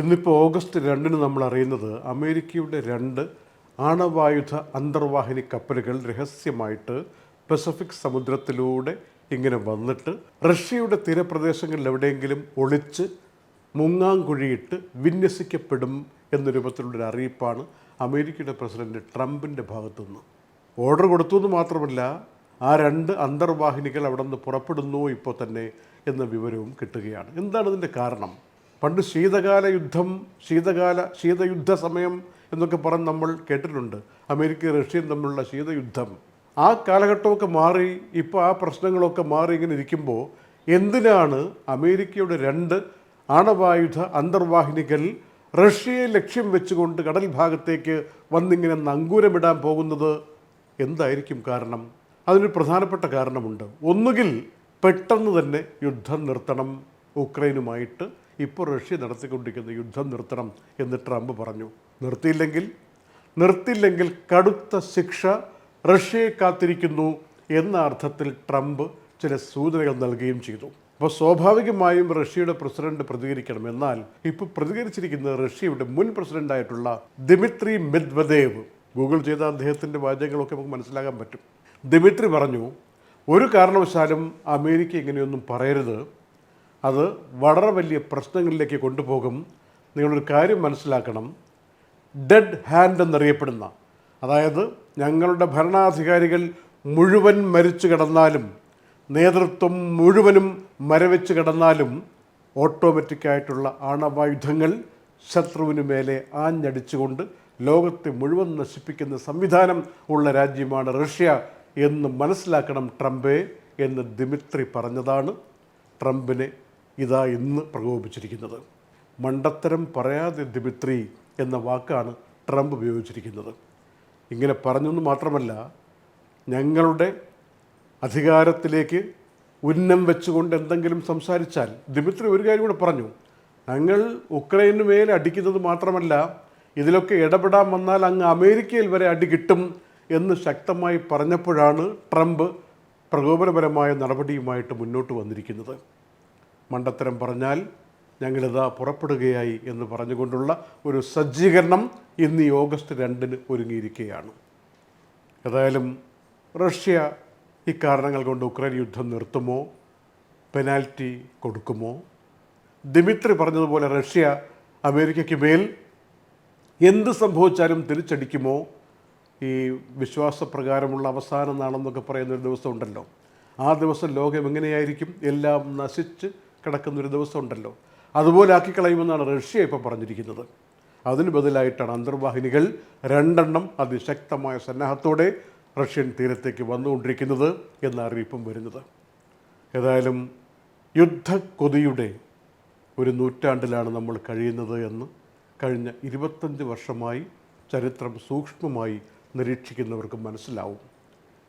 ഇന്നിപ്പോൾ ഓഗസ്റ്റ് രണ്ടിന് നമ്മൾ അറിയുന്നത് അമേരിക്കയുടെ രണ്ട് ആണവായുധ അന്തർവാഹിനി കപ്പലുകൾ രഹസ്യമായിട്ട് പസഫിക് സമുദ്രത്തിലൂടെ ഇങ്ങനെ വന്നിട്ട് റഷ്യയുടെ തീരപ്രദേശങ്ങളിൽ എവിടെയെങ്കിലും ഒളിച്ച് മുങ്ങാങ്കുഴിയിട്ട് വിന്യസിക്കപ്പെടും എന്ന രൂപത്തിലുള്ളൊരു അറിയിപ്പാണ് അമേരിക്കയുടെ പ്രസിഡന്റ് ട്രംപിന്റെ ഭാഗത്തുനിന്ന്. ഓർഡർ കൊടുത്തു എന്ന് മാത്രമല്ല ആ രണ്ട് അന്തർവാഹിനികൾ അവിടെ നിന്ന് പുറപ്പെടുന്നു ഇപ്പോൾ തന്നെ എന്ന വിവരവും കിട്ടുകയാണ്. എന്താണ് ഇതിന്റെ കാരണം? പണ്ട് ശീതകാല യുദ്ധം ശീതകാല ശീതയുദ്ധ സമയം എന്നൊക്കെ പറഞ്ഞ് നമ്മൾ കേട്ടിട്ടുണ്ട്. അമേരിക്ക റഷ്യയും തമ്മിലുള്ള ശീതയുദ്ധം. ആ കാലഘട്ടമൊക്കെ മാറി ഇപ്പോൾ ആ പ്രശ്നങ്ങളൊക്കെ മാറി ഇങ്ങനെ ഇരിക്കുമ്പോൾ എന്തിനാണ് അമേരിക്കയുടെ രണ്ട് ആണവായുധ അന്തർവാഹിനികൾ റഷ്യയെ ലക്ഷ്യം വെച്ചുകൊണ്ട് കടൽ ഭാഗത്തേക്ക് വന്നിങ്ങനെ നങ്കൂരമിടാൻ പോകുന്നത്? എന്തായിരിക്കും കാരണം? അതിനൊരു പ്രധാനപ്പെട്ട കാരണമുണ്ട്. ഒന്നുകിൽ പെട്ടെന്ന് തന്നെ യുദ്ധം നിർത്തണം. ഉക്രൈനുമായിട്ട് ഇപ്പോൾ റഷ്യ നടത്തിക്കൊണ്ടിരിക്കുന്ന യുദ്ധം നിർത്തണം എന്ന് ട്രംപ് പറഞ്ഞു. നിർത്തിയില്ലെങ്കിൽ നിർത്തില്ലെങ്കിൽ കടുത്ത ശിക്ഷ റഷ്യയെ കാത്തിരിക്കുന്നു എന്ന അർത്ഥത്തിൽ ട്രംപ് ചില സൂചനകൾ നൽകുകയും ചെയ്തു. അപ്പോൾ സ്വാഭാവികമായും റഷ്യയുടെ പ്രസിഡന്റ് പ്രതികരിക്കണം എന്നാൽ ഇപ്പോൾ പ്രതികരിച്ചിരിക്കുന്ന റഷ്യയുടെ മുൻ പ്രസിഡന്റായിട്ടുള്ള ദിമിത്രി മെദ്വദേവ്. ഗൂഗിൾ ചെയ്ത അദ്ദേഹത്തിന്റെ വാചകങ്ങളൊക്കെ നമുക്ക് മനസ്സിലാക്കാൻ പറ്റും. ദിമിത്രി പറഞ്ഞു ഒരു കാരണവശാലും അമേരിക്ക ഇങ്ങനെയൊന്നും പറയരുത്. അത് വളരെ വലിയ പ്രശ്നങ്ങളിലേക്ക് കൊണ്ടുപോകും. നിങ്ങളൊരു കാര്യം മനസ്സിലാക്കണം. ഡെഡ് ഹാൻഡ് എന്നറിയപ്പെടുന്ന അതായത് ഞങ്ങളുടെ ഭരണാധികാരികൾ മുഴുവൻ മരിച്ചു കിടന്നാലും നേതൃത്വം മുഴുവനും മരവിച്ച് കിടന്നാലും ഓട്ടോമാറ്റിക്കായിട്ടുള്ള ആണവായുധങ്ങൾ ശത്രുവിന് മേലെ ആഞ്ഞടിച്ചുകൊണ്ട് ലോകത്തെ മുഴുവൻ നശിപ്പിക്കുന്ന സംവിധാനം ഉള്ള രാജ്യമാണ് റഷ്യ എന്ന് മനസ്സിലാക്കണം ട്രംപേ എന്ന് ദിമിത്രി പറഞ്ഞതാണ്. ട്രംപിനെ ഇതാ ഇന്ന് പ്രകോപിപ്പിച്ചിരിക്കുന്നത്. മണ്ടത്തരം പറയാതെ ദിമിത്രി എന്ന വാക്കാണ് ട്രംപ് ഉപയോഗിച്ചിരിക്കുന്നത്. ഇങ്ങനെ പറഞ്ഞെന്ന് മാത്രമല്ല ഞങ്ങളുടെ അധികാരത്തിലേക്ക് ഉന്നം വെച്ചുകൊണ്ട് എന്തെങ്കിലും സംസാരിച്ചാൽ ദിമിത്രി ഒരു കാര്യം കൂടെ പറഞ്ഞു. ഞങ്ങൾ ഉക്രൈനു മേലെ അടിക്കുന്നത് മാത്രമല്ല ഇതിലൊക്കെ ഇടപെടാൻ വന്നാൽ അങ്ങ് അമേരിക്കയിൽ വരെ അടി കിട്ടും എന്ന് ശക്തമായി പറഞ്ഞപ്പോഴാണ് ട്രംപ് പ്രകോപനപരമായ നടപടിയുമായിട്ട് മുന്നോട്ട് വന്നിരിക്കുന്നത്. മണ്ടത്തരം പറഞ്ഞാൽ ഞങ്ങളിതാ പുറപ്പെടുകയായി എന്ന് പറഞ്ഞുകൊണ്ടുള്ള ഒരു സജ്ജീകരണം ഇന്ന് ഈ ഓഗസ്റ്റ് രണ്ടിന് ഒരുങ്ങിയിരിക്കുകയാണ്. ഏതായാലും റഷ്യ ഇക്കാരണങ്ങൾ കൊണ്ട് ഉക്രൈൻ യുദ്ധം നിർത്തുമോ? പെനാൽറ്റി കൊടുക്കുമോ? ദിമിത്രി പറഞ്ഞതുപോലെ റഷ്യ അമേരിക്കയ്ക്ക് മേൽ എന്ത് സംഭവിച്ചാലും തിരിച്ചടിക്കുമോ? ഈ വിശ്വാസപ്രകാരമുള്ള അവസാന നാളെന്നൊക്കെ പറയുന്ന ഒരു ദിവസം ആ ദിവസം ലോകം എങ്ങനെയായിരിക്കും? എല്ലാം നശിച്ച് കിടക്കുന്നൊരു ദിവസം ഉണ്ടല്ലോ അതുപോലെ ആക്കിക്കളയുമെന്നാണ് റഷ്യ ഇപ്പോൾ പറഞ്ഞിരിക്കുന്നത്. അതിന് ബദലായിട്ടാണ് അന്തർവാഹിനികൾ രണ്ടെണ്ണം അതിശക്തമായ സന്നാഹത്തോടെ റഷ്യൻ തീരത്തേക്ക് വന്നുകൊണ്ടിരിക്കുന്നത് എന്ന അറിയിപ്പും വരുന്നത്. ഏതായാലും യുദ്ധക്കൊതിയുടെ ഒരു നൂറ്റാണ്ടിലാണ് നമ്മൾ കഴിയുന്നത് എന്ന് കഴിഞ്ഞ ഇരുപത്തഞ്ച് വർഷമായി ചരിത്രം സൂക്ഷ്മമായി നിരീക്ഷിക്കുന്നവർക്ക് മനസ്സിലാവും.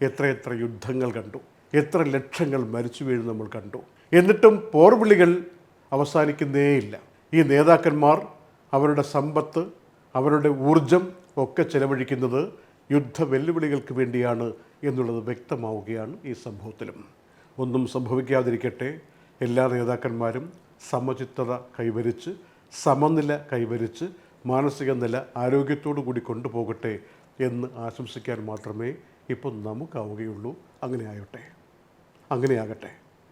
എത്രയെത്ര യുദ്ധങ്ങൾ കണ്ടു എത്ര ലക്ഷങ്ങൾ മരിച്ചു വീഴും നമ്മൾ കണ്ടു. എന്നിട്ടും പോർവിളികൾ അവസാനിക്കുന്നേയില്ല ഈ നേതാക്കന്മാർ അവരുടെ സമ്പത്ത് അവരുടെ ഊർജം ഒക്കെ ചെലവഴിക്കുന്നത് യുദ്ധ വെല്ലുവിളികൾക്ക് വേണ്ടിയാണ് എന്നുള്ളത് വ്യക്തമാവുകയാണ് ഈ സംഭവത്തിലും. ഒന്നും സംഭവിക്കാതിരിക്കട്ടെ എല്ലാ നേതാക്കന്മാരും സമചിത്തത കൈവരിച്ച് സമനില കൈവരിച്ച് മാനസിക നില ആരോഗ്യത്തോടു കൂടി കൊണ്ടുപോകട്ടെ എന്ന് ആശംസിക്കാൻ മാത്രമേ ഇപ്പം നമുക്കാവുകയുള്ളൂ. അങ്ങനെ ആയോട്ടെ. അങ്ങനെയാകട്ടെ